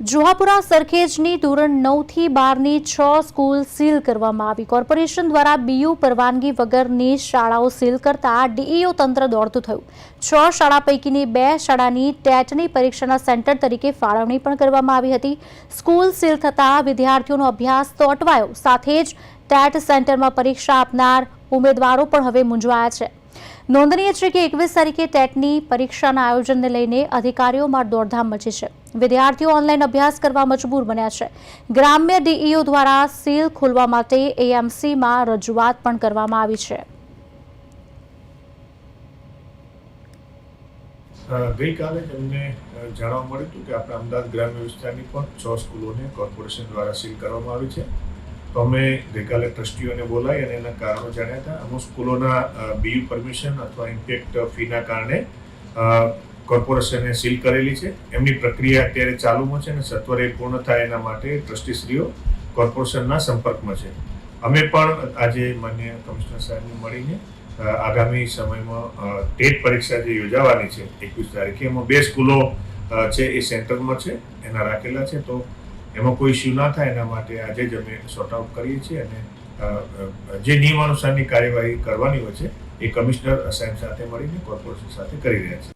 જુહાપુરા સરખેજની ધોરણ નવથી બારની છ સ્કૂલ સીલ કરવામાં આવી. કોર્પોરેશન દ્વારા બીયુ પરવાનગી વગરની શાળાઓ સીલ કરતા ડીઈઓ તંત્ર દોડતું થયું. છ શાળા પૈકીની બે શાળાની ટેટની પરીક્ષાના સેન્ટર તરીકે ફાળવણી પણ કરવામાં આવી હતી. સ્કૂલ સીલ થતાં વિદ્યાર્થીઓનો અભ્યાસ તો અટવાયો, સાથે જ ટેટ સેન્ટરમાં પરીક્ષા આપનાર ઉમેદવારો પણ હવે મૂંઝવાયા છે. નોંધનીય છે કે એકવીસ તારીખે ટેટની પરીક્ષાના આયોજનને લઈને અધિકારીઓમાં દોડધામ મચી છે. વિદ્યાર્થીઓ ઓનલાઈન અભ્યાસ કરવા મજબૂર બન્યા છે. ગ્રામ્ય ડીઈઓ દ્વારા સીલ ખોલવા માટે એએમસીમાં રજૂઆત પણ કરવામાં આવી છે. ગઈકાલે જ જાણવા મળ્યું હતું કે આપણા અમદાવાદ ગ્રામ્ય વિસ્તારની પણ છ સ્કૂલોને કોર્પોરેશન દ્વારા સીલ કરવામાં આવી છે. તો અમે ગઈકાલે ટ્રસ્ટીઓને બોલાવી અને એના કારણો જાણ્યા હતા. અમુક સ્કૂલોના બીયુ પરમિશન અથવા ઇમ્પેક્ટ ફીના કારણે કોર્પોરેશને સીલ કરેલી છે. એમની પ્રક્રિયા અત્યારે ચાલુમાં છે અને સત્વરે પૂર્ણ થાય એના માટે ટ્રસ્ટીશ્રીઓ કોર્પોરેશનના સંપર્કમાં છે. અમે પણ આજે માન્ય કમિશનર સાહેબને મળીને આગામી સમયમાં ટેટ પરીક્ષા જે યોજાવાની છે, એકવીસ તારીખે, એમાં બે સ્કૂલો છે એ સેન્ટરમાં છે, એના રાખેલા છે. તો એમાં કોઈ ઇસ્યુ ના થાય એના માટે આજે જ અમે સોર્ટ આઉટ કરીએ છીએ અને જે નિયમાનુસારની કાર્યવાહી કરવાની હોય છે, એ કમિશનર સાહેબ સાથે મળીને કોર્પોરેશન સાથે કરી રહ્યા છે.